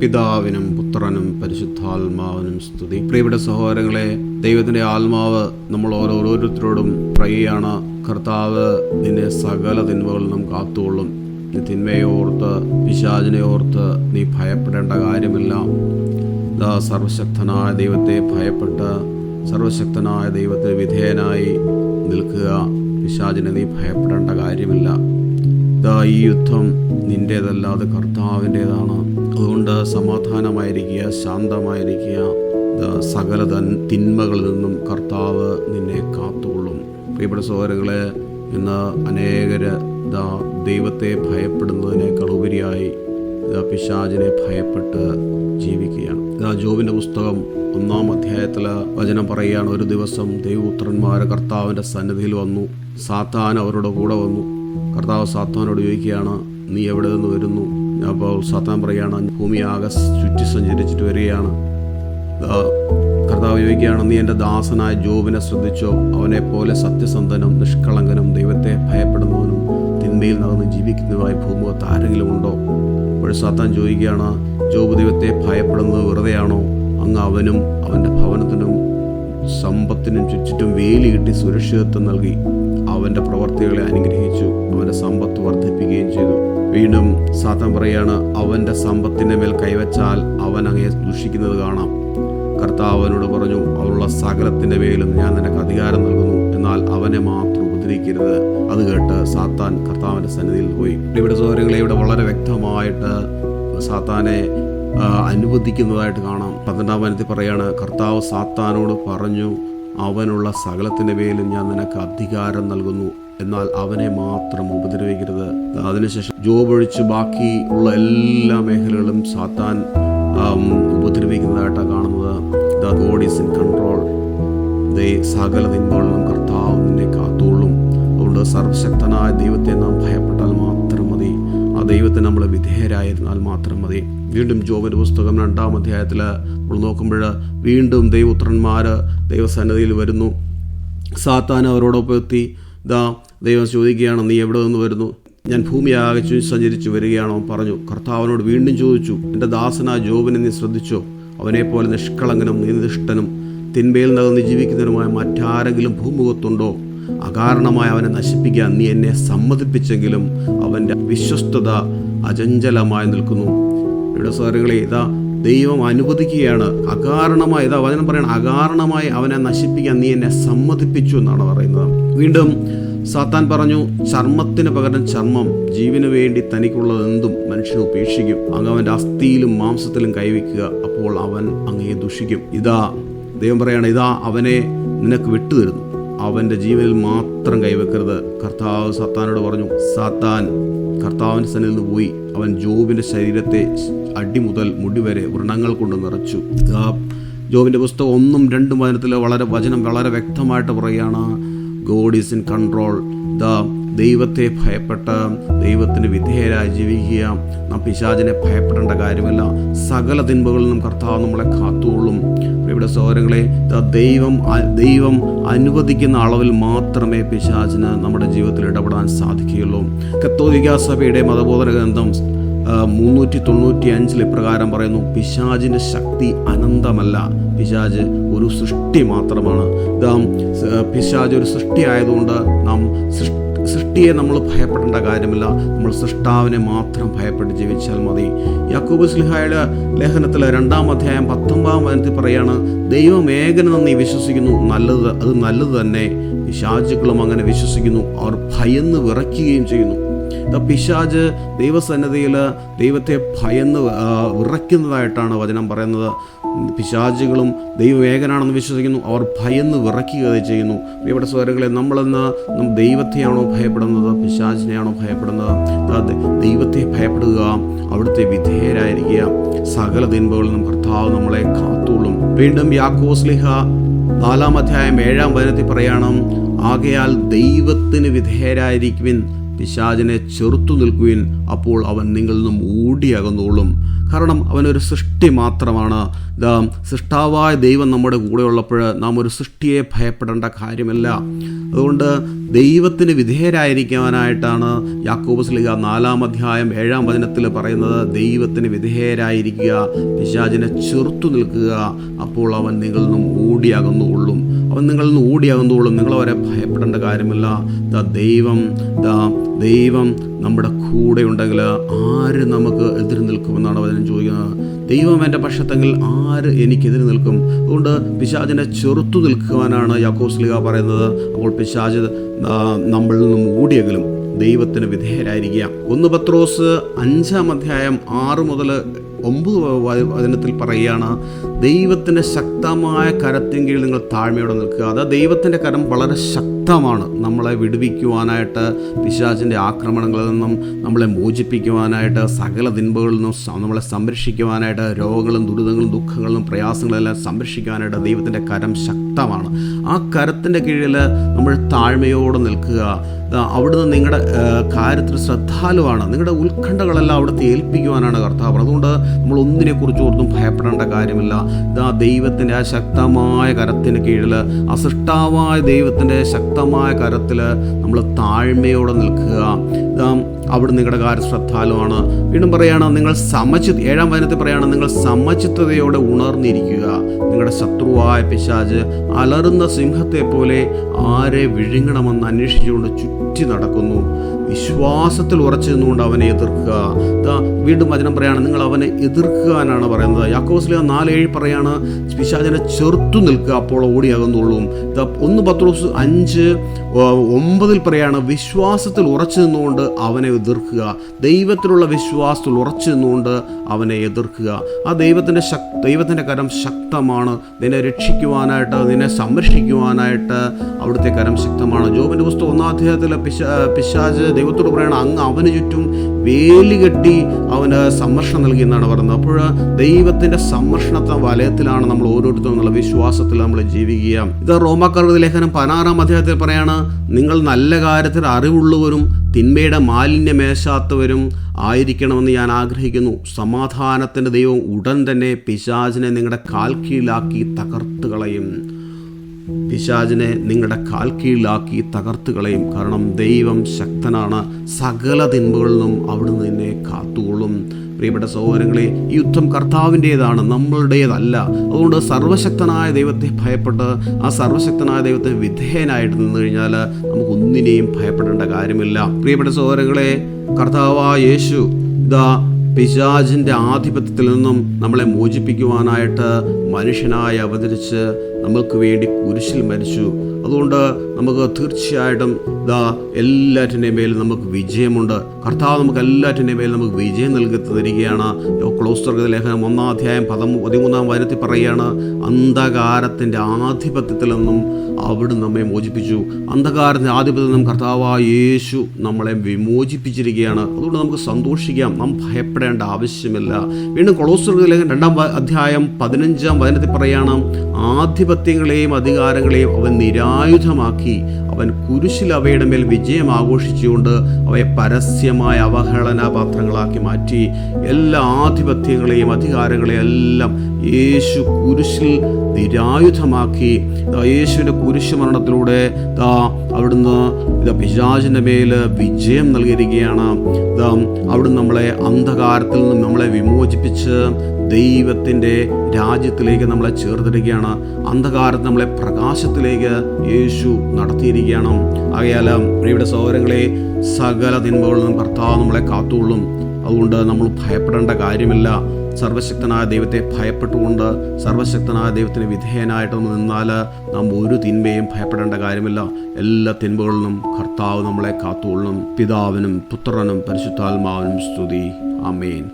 പിതാവിനും പുത്രനും പരിശുദ്ധാത്മാവിനും സ്തുതി. പ്രിയപ്പെട്ട സഹോദരങ്ങളെ ദൈവത്തിന്റെ ആത്മാവ് നമ്മൾ ഓരോരുത്തരോടും പറയുകയാണ്. കർത്താവ് നിന്നെ സകല തിന്മകളിൽ നിന്നും കാത്തുകൊള്ളും. നീ തിന്മയെ ഓർത്ത് പിശാചിനെ ഓർത്ത് നീ ഭയപ്പെടേണ്ട കാര്യമില്ല. ഇതാ സർവശക്തനായ ദൈവത്തെ ഭയപ്പെട്ട് സർവശക്തനായ ദൈവത്തെ വിധേയനായി നിൽക്കുക. പിശാചിനെ നീ ഭയപ്പെടേണ്ട കാര്യമില്ല. ഇതാ ഈ യുദ്ധം നിന്റേതല്ലാതെ കർത്താവിന്റെതാണ് അതുകൊണ്ട് സമാധാനമായിരിക്കുക ശാന്തമായിരിക്കുക. സകല തൻ തിന്മകളിൽ നിന്നും കർത്താവ് നിന്നെ കാത്തുകൊള്ളും. പ്രിയപ്പെട്ട സഹോദരങ്ങളെ ഇന്ന് അനേകര ഇതാ ദൈവത്തെ ഭയപ്പെടുന്നതിനേക്കാൾ ഉപരിയായി പിശാചിനെ ഭയപ്പെട്ട് ജീവിക്കുകയാണ്. ഇതാ ജോബിന്റെ പുസ്തകം ഒന്നാം അധ്യായത്തിൽ വചനം പറയുകയാണ് ഒരു ദിവസം ദൈവപുത്രന്മാർ കർത്താവിന്റെ സന്നിധിയിൽ വന്നു. സാത്താൻ അവരുടെ കൂടെ വന്നു. കർത്താവ് സാത്താനോട് ചോദിക്കുകയാണ് നീ എവിടെ നിന്ന് വരുന്നു? അപ്പോൾ സാത്താൻ പറയുകയാണ് ഭൂമി ആകെ ചുറ്റി സഞ്ചരിച്ചിട്ട് വരികയാണ്. കർത്താവ് ചോദിക്കുകയാണ് നീ എന്റെ ദാസനായ ജോബിനെ ശ്രദ്ധിച്ചോ? അവനെ പോലെ സത്യസന്ധനും നിഷ്കളങ്കനും ദൈവത്തെ ഭയപ്പെടുന്നവനും തിന്മയിൽ നടന്ന് ജീവിക്കുന്നതുമായി ഭൂമുഖത്ത് ആരെങ്കിലും ഉണ്ടോ? അപ്പോൾ സാത്താൻ ചോദിക്കുകയാണ് ജോബ് ദൈവത്തെ ഭയപ്പെടുന്നത് വെറുതെയാണോ? അങ്ങ് അവനും അവന്റെ ഭവനത്തിനും സമ്പത്തിനും ചുറ്റിനും വേലി കിട്ടി സുരക്ഷിതത്വം നൽകി. അവന്റെ പ്രവർത്തികളെ അനുഗ്രഹിച്ചു അവന്റെ സമ്പത്ത് വർദ്ധിപ്പിക്കുകയും ചെയ്തു. വീണ്ടും സാത്താൻ പറയാണ് അവന്റെ സമ്പത്തിന്റെ മേൽ കൈവച്ചാൽ അവൻ അങ്ങയെ ദുഷിക്കുന്നത് കാണാം. കർത്താവ് അവനോട് പറഞ്ഞു അവനുള്ള സകലത്തിന്റെ മേലും ഞാൻ നിനക്ക് അധികാരം നൽകുന്നു. എന്നാൽ അവനെ മാത്രം ഉപദ്രവിക്കരുത്. അത് കേട്ട് സാത്താൻ കർത്താവിന്റെ സന്നിധിയിൽ പോയി. ഇവിടെ സൗകര്യങ്ങളെ ഇവിടെ വളരെ വ്യക്തമായിട്ട് സാത്താനെ അനുവദിക്കുന്നതായിട്ട് കാണാം. പന്ത്രണ്ടാം വനത്തിൽ പറയാണ് കർത്താവ് സാത്താനോട് പറഞ്ഞു അവനുള്ള സകലത്തിന്റെ പേരിലും ഞാൻ നിനക്ക് അധികാരം നൽകുന്നു. എന്നാൽ അവനെ മാത്രം ഉപദ്രവിക്കരുത്. അതിനുശേഷം ജോബ് ഒഴിച്ച് ബാക്കി ഉള്ള എല്ലാ മേഖലകളും സാത്താൻ ഉപദ്രവിക്കുന്നതായിട്ടാണ് കാണുന്നത്. ദ ഗോഡ് ഇൻ കൺട്രോൾ ദേ സകല തിന്മകളിലും കർത്താവ് നിന്നെ കാത്തോളും അതുകൊണ്ട് സർവശക്തനായ ദൈവത്തെ നാം ഭയപ്പെട്ടാൽ മാത്രം മതി. ആ ദൈവത്തെ നമ്മൾ വിധേയരായിരുന്നാൽ മാത്രം മതി. വീണ്ടും ജോബിന്റെ പുസ്തകം രണ്ടാം അധ്യായത്തിൽ നമ്മൾ നോക്കുമ്പോൾ വീണ്ടും ദൈവപുത്രന്മാർ ദൈവസന്നിധിയിൽ വരുന്നു. സാത്താൻ അവരോടൊപ്പം എത്തി. ദാ ദൈവം ചോദിക്കുകയാണ് നീ എവിടെ നിന്ന് വരുന്നു? ഞാൻ ഭൂമി ആകച്ചു സഞ്ചരിച്ചു വരികയാണോ? പറഞ്ഞു കർത്താവിനോട് വീണ്ടും ചോദിച്ചു എന്റെ ദാസന ജോബിനെ നീ ശ്രദ്ധിച്ചോ? അവനെ പോലെ നിഷ്കളങ്കനും നീതിഷ്ഠനും തിന്മയിൽ നികന്ന് ജീവിക്കുന്നതിനുമായ മറ്റാരെങ്കിലും ഭൂമുഖത്തുണ്ടോ? അകാരണമായി അവനെ നശിപ്പിക്കാൻ നീ എന്നെ സമ്മതിപ്പിച്ചെങ്കിലും അവന്റെ വിശ്വസ്തത അചഞ്ചലമായി നിൽക്കുന്നു. ഇവിടെ സാറുകളെ ഇതാ ദൈവം അനുവദിക്കുകയാണ്. അകാരണമായി ഇതാ വചനം പറയണം അകാരണമായി അവനെ നശിപ്പിക്കാൻ നീ എന്നെ സമ്മതിപ്പിച്ചു എന്നാണ് പറയുന്നത്. വീണ്ടും സാത്താൻ പറഞ്ഞു ചർമ്മത്തിന് പകരം ചർമ്മം. ജീവന് വേണ്ടി തനിക്കുള്ളത് എന്തും മനുഷ്യനെ ഉപേക്ഷിക്കും. അങ്ങ് അവന്റെ അസ്ഥിയിലും മാംസത്തിലും കൈവയ്ക്കുക. അപ്പോൾ അവൻ അങ്ങയെ ദുഷിക്കും. ഇതാ ദൈവം പറയാണ് ഇതാ അവനെ നിനക്ക് വിട്ടുതരുന്നു. അവന്റെ ജീവനിൽ മാത്രം കൈവെക്കരുത്. കർത്താവ് സത്താനോട് പറഞ്ഞു സാത്താൻ കർത്താവിന്റെ സന്നിധിയിൽ നിന്ന് പോയി. അവൻ ജോബിന്റെ ശരീരത്തെ അടി മുതൽ മുടി വരെ വ്രണങ്ങൾ കൊണ്ട് നിറച്ചു. ജോബിന്റെ പുസ്തകം ഒന്നും രണ്ടും വചനത്തിൽ വളരെ വചനം വളരെ വ്യക്തമായിട്ട് പറയുകയാണ് God is in control the ദൈവത്തെ ഭയപ്പെട്ട് ദൈവത്തിന് വിധേയരായി ജീവിക്കുക. നാം പിശാചിനെ ഭയപ്പെടേണ്ട കാര്യമില്ല. സകല തിന്മകളിൽ നിന്നും കർത്താവ് നമ്മളെ കാത്തുകൊള്ളും. ഇവിടെ സഹോദരങ്ങളെ ദൈവം ദൈവം അനുവദിക്കുന്ന അളവിൽ മാത്രമേ പിശാചിന് നമ്മുടെ ജീവിതത്തിൽ ഇടപെടാൻ സാധിക്കുകയുള്ളൂ. കത്തോലിക്ക സഭയുടെ മതബോധന ഗ്രന്ഥം മുന്നൂറ്റി തൊണ്ണൂറ്റി അഞ്ചിൽ ഇപ്രകാരം പറയുന്നു പിശാജിന്റെ ശക്തി അനന്തമല്ല. പിശാജ് ഒരു സൃഷ്ടി മാത്രമാണ്. ഇതാ പിശാജ് ഒരു സൃഷ്ടി ആയതുകൊണ്ട് നാം സൃഷ്ടി സൃഷ്ടിയെ നമ്മൾ ഭയപ്പെടേണ്ട കാര്യമില്ല. നമ്മൾ സൃഷ്ടാവിനെ മാത്രം ഭയപ്പെട്ട് ജീവിച്ചാൽ മതി. യാക്കൂബ് സ്ലിഹായുടെ ലേഖനത്തിൽ രണ്ടാം അധ്യായം പത്തൊമ്പതാം വനത്തിൽ പറയാണ് ദൈവം ഏകനെന്ന് നീ വിശ്വസിക്കുന്നു. നല്ലത് അത് നല്ലത് തന്നെ. പിശാചുക്കളും അങ്ങനെ വിശ്വസിക്കുന്നു. അവർ ഭയന്ന് വിറയ്ക്കുകയും ചെയ്യുന്നു. പിശാജ് ദൈവസന്നദ്ധിയിൽ ദൈവത്തെ ഭയന്ന് ഉറയ്ക്കുന്നതായിട്ടാണ് വചനം പറയുന്നത്. പിശാചികളും ദൈവവേഗനാണെന്ന് വിശ്വസിക്കുന്നു. അവർ ഭയന്ന് വിറയ്ക്കുക ചെയ്യുന്നു. ഇവിടെ സ്വരങ്ങളെ നമ്മളെന്ന് ദൈവത്തെയാണോ ഭയപ്പെടുന്നത്? പിശാചിനെയാണോ ഭയപ്പെടുന്നത്? ദൈവത്തെ ഭയപ്പെടുക അവിടുത്തെ വിധേയരായിരിക്കുക. സകല ദിൻപകളിൽ നിന്നും ഭർത്താവ് നമ്മളെ കാത്തോളും വീണ്ടും യാക്കോസ്ലിഹ നാലാം അധ്യായം ഏഴാം വചനത്തിൽ പറയണം ആകയാൽ ദൈവത്തിന് വിധേയരായിരിക്കുവിൻ. പിശാചിനെ ചെറുത്തു നിൽക്കുവിൻ അപ്പോൾ അവൻ നിങ്ങളിൽ നിന്നും ഓടിയകന്നോളും കാരണം അവനൊരു സൃഷ്ടി മാത്രമാണ്. സൃഷ്ടാവായ ദൈവം നമ്മുടെ കൂടെ ഉള്ളപ്പോൾ നാം ഒരു സൃഷ്ടിയെ ഭയപ്പെടേണ്ട കാര്യമല്ല. അതുകൊണ്ട് ദൈവത്തിന് വിധേയരായിരിക്കാനായിട്ടാണ് യാക്കോബ് സ്ലിഹ നാലാം അധ്യായം ഏഴാം വചനത്തിൽ പറയുന്നത്. ദൈവത്തിന് വിധേയരായിരിക്കുക പിശാചിനെ ചെറുത്തു നിൽക്കുക അപ്പോൾ അവൻ നിങ്ങളിൽ നിന്നും ഓടിയകന്നുകൊള്ളും അവൻ നിങ്ങളിൽ നിന്ന് ഓടിയാകുന്നതോളും നിങ്ങൾ അവരെ ഭയപ്പെടേണ്ട കാര്യമില്ല. ദ ദൈവം ദ ദൈവം നമ്മുടെ കൂടെ ഉണ്ടെങ്കിൽ ആര് നമുക്ക് എതിര് നിൽക്കുമെന്നാണ് വചനം ചോദിക്കുന്നത്. ദൈവം എന്റെ പക്ഷത്തെങ്കിൽ ആര് എനിക്കെതിര് നിൽക്കും? അതുകൊണ്ട് പിശാചിനെ ചെറുത്തു നിൽക്കുവാനാണ് യാക്കോസ്ലിക പറയുന്നത്. അപ്പോൾ പിശാജ് നമ്മളിൽ നിന്നും ഓടിയെങ്കിലും ദൈവത്തിന് വിധേയരായിരിക്കുക. ഒന്ന് പത്രോസ് അഞ്ചാം അധ്യായം ആറ് മുതൽ ഒമ്പത് വചനത്തിൽ പറയുകയാണ് ദൈവത്തിന്റെ ശക്തമായ കരത്തിൻ കീഴിൽ നിങ്ങൾ താഴ്മയോടെ നിൽക്കുക. അത് ദൈവത്തിന്റെ കരം വളരെ ശക്തമാണ്. നമ്മളെ വിടുവിക്കുവാനായിട്ട് പിശാചിന്റെ ആക്രമണങ്ങളിൽ നിന്നും നമ്മളെ മോചിപ്പിക്കുവാനായിട്ട് സകല ദിൻപകളിൽ നിന്നും നമ്മളെ സംരക്ഷിക്കുവാനായിട്ട് രോഗങ്ങളും ദുരിതങ്ങളും ദുഃഖങ്ങളും പ്രയാസങ്ങളെല്ലാം സംരക്ഷിക്കുവാനായിട്ട് ദൈവത്തിന്റെ കരം ശക്തമാണ്. ആ കരത്തിന്റെ കീഴിൽ നമ്മൾ താഴ്മയോടെ നിൽക്കുക. അവിടുന്ന് നിങ്ങളുടെ കാര്യത്തിൽ ശ്രദ്ധാലുവാണ്. നിങ്ങളുടെ ഉത്കണ്ഠകളെല്ലാം അവിടുത്തെ ഏൽപ്പിക്കുവാനാണ് കർത്താവ് അതുകൊണ്ട് നമ്മൾ ഒന്നിനെക്കുറിച്ച് ഓർത്തും ഭയപ്പെടേണ്ട കാര്യമില്ല. ഇതാ ദൈവത്തിന്റെ ആ ശക്തമായ കരത്തിന് കീഴിൽ അസൃഷ്ടാവായ ദൈവത്തിന്റെ ശക്തമായ കരത്തിൽ നമ്മൾ താഴ്മയോടെ നിൽക്കുക. ഇതാ അവിടെ നിങ്ങളുടെ കാര്യം ശ്രദ്ധാലുവാണ്. വീണ്ടും പറയാണ് നിങ്ങൾ സമചിത് ഏഴാം വചനത്തിൽ പറയാണ് നിങ്ങൾ സമചിത്തതയോടെ ഉണർന്നിരിക്കുക. നിങ്ങളുടെ ശത്രുവായ പിശാജ് അലറുന്ന സിംഹത്തെ പോലെ ആരെ വിഴുങ്ങണമെന്ന് അന്വേഷിച്ചുകൊണ്ട് ചുറ്റി നടക്കുന്നു. വിശ്വാസത്തിൽ ഉറച്ചു നിന്നുകൊണ്ട് അവനെ എതിർക്കുക. വീണ്ടും വചനം പറയാണ് നിങ്ങൾ അവനെ എതിർക്കുക എന്നാണ് പറയുന്നത്. യാക്കോസ്ലിയ നാലേഴ് പറയാണ് പിശാചിനെ ചെറുത്തു നിൽക്കുക അപ്പോൾ ഓടിയാകുന്നുള്ളൂ ഒന്ന് പത്രോസ് അഞ്ച് ഒമ്പതിൽ പറയാണ് വിശ്വാസത്തിൽ ഉറച്ചു നിന്നുകൊണ്ട് അവനെ എതിർക്കുക. ദൈവത്തിലുള്ള വിശ്വാസത്തിൽ ഉറച്ചു നിന്നുകൊണ്ട് അവനെ എതിർക്കുക. ആ ദൈവത്തിന്റെ ശക് ദൈവത്തിന്റെ കരം ശക്തമാണ്. നിന്നെ രക്ഷിക്കുവാനായിട്ട് നിന്നെ സംരക്ഷിക്കുവാനായിട്ട് അവിടുത്തെ കരം ശക്തമാണ്. ജോബിന്റെ പുസ്തകം ഒന്നാം അധ്യായത്തിൽ പിശാ പിശാജ് ദൈവത്തോട് പറയണം അങ്ങ് അവന് ചുറ്റും വേലി കെട്ടി അവന് സംരക്ഷണം നൽകി എന്നാണ് പറയുന്നത്. അപ്പോൾ ദൈവത്തിന്റെ സംരക്ഷണത്തെ വലയത്തിലാണ് നമ്മൾ ഓരോരുത്തരും എന്നുള്ള വിശ്വാസത്തിൽ നമ്മൾ ജീവിക്കുക. ഇത് റോമാക്കാരുടെ ലേഖനം പതിനാറാം അധ്യായത്തിൽ പറയാണ് നിങ്ങൾ നല്ല കാര്യത്തിൽ അറിവുള്ളവരും തിന്മയുടെ മാലിന്യമേശാത്തവരും ആയിരിക്കണമെന്ന് ഞാൻ ആഗ്രഹിക്കുന്നു. സമാധാനത്തിന്റെ ദൈവം ഉടൻ തന്നെ പിശാചിനെ നിങ്ങളുടെ കാൽ കീഴിലാക്കി തകർത്ത് കളയും. പിശാചിനെ നിങ്ങളുടെ കാൽ കീഴിലാക്കി തകർത്ത് കളയും. കാരണം ദൈവം ശക്തനാണ്. സകല തിന്മകളിൽ നിന്നും അവിടുന്ന് നിന്നെ കാത്തുകൊള്ളും. പ്രിയപ്പെട്ട സഹോദരങ്ങളെ ഈ യുദ്ധം കർത്താവിന്റേതാണ് നമ്മളുടേതല്ല. അതുകൊണ്ട് സർവശക്തനായ ദൈവത്തെ ഭയപ്പെട്ട് ആ സർവശക്തനായ ദൈവത്തെ വിധേയനായിട്ട് നിന്ന് കഴിഞ്ഞാൽ നമുക്ക് ഒന്നിനെയും ഭയപ്പെടേണ്ട കാര്യമില്ല. പ്രിയപ്പെട്ട സഹോദരങ്ങളെ കർത്താവായ യേശു ഇതാ പിശാജിന്റെ ആധിപത്യത്തിൽ നിന്നും നമ്മളെ മോചിപ്പിക്കുവാനായിട്ട് മനുഷ്യനായി അവതരിച്ച് നമ്മൾക്ക് വേണ്ടി കുരിശിൽ മരിച്ചു. അതുകൊണ്ട് നമുക്ക് തീർച്ചയായിട്ടും ഇതാ എല്ലാറ്റിന്റെയും മേൽ നമുക്ക് വിജയമുണ്ട്. കർത്താവ് നമുക്ക് എല്ലാറ്റിന്റെയും മേൽ നമുക്ക് വിജയം നൽകി തരികയാണ് ക്ലോസ്റ്റർ ലേഖനം ഒന്നാം അധ്യായം പതിമൂ പതിമൂന്നാം വനത്തിൽ പറയുകയാണ് അന്ധകാരത്തിന്റെ ആധിപത്യത്തിൽ നിന്നും അവിടെ നമ്മെ മോചിപ്പിച്ചു. അന്ധകാരത്തിന്റെ ആധിപത്യത്തിൽ നിന്നും കർത്താവായ യേശു നമ്മളെ വിമോചിപ്പിച്ചിരിക്കുകയാണ്. അതുകൊണ്ട് നമുക്ക് സന്തോഷിക്കാം നാം ഭയപ്പെടേണ്ട ആവശ്യമില്ല. വീണ്ടും കൊളോസ്റ്റർ ലേഖനം രണ്ടാം അധ്യായം പതിനഞ്ചാം വചനത്തിൽ പറയുകയാണ് ആധിപത്യങ്ങളെയും അധികാരങ്ങളെയും അവൻ നിരായുധമാക്കി അവൻ കുരിശിൽ അവയുടെ മേൽ വിജയം ആഘോഷിച്ചുകൊണ്ട് അവയെ പരസ്യമായ അവഹേളനാപാത്രങ്ങളാക്കി മാറ്റി. എല്ലാ ആധിപത്യങ്ങളെയും അധികാരങ്ങളെയും എല്ലാം യേശു കുരിശിൽ നിരായുധമാക്കി. യേശുവിന്റെ കുരിശ് മരണത്തിലൂടെ ദാ അവിടുന്ന് പിശാചിന്റെ മേൽ വിജയം നൽകിയിരിക്കുകയാണ്. ദാ അവിടുന്ന് നമ്മളെ അന്ധകാരത്തിൽ നിന്നും നമ്മളെ വിമോചിപ്പിച്ച് ദൈവത്തിന്റെ രാജ്യത്തിലേക്ക് നമ്മളെ ചേർത്തിരിക്കുകയാണ്. അന്ധകാരത്ത് നമ്മളെ പ്രകാശത്തിലേക്ക് യേശു നടത്തിയിരിക്കുകയാണ്. ആകയാൽ ഇവിടെ സൗകര്യങ്ങളെ സകല തിന്മകളിൽ നിന്നും കർത്താവ് നമ്മളെ കാത്തുകൊള്ളും. അതുകൊണ്ട് നമ്മൾ ഭയപ്പെടേണ്ട കാര്യമില്ല. സർവശക്തനായ ദൈവത്തെ ഭയപ്പെട്ടുകൊണ്ട് സർവശക്തനായ ദൈവത്തിന് വിധേയനായിട്ട് നമ്മൾ നിന്നാൽ നാം ഒരു തിന്മയും ഭയപ്പെടേണ്ട കാര്യമില്ല. എല്ലാ തിന്മകളിൽ നിന്നും കർത്താവ് നമ്മളെ കാത്തുകൊള്ളും. പിതാവിനും പുത്രനും പരിശുദ്ധാത്മാവിനും സ്തുതി. ആമേൻ.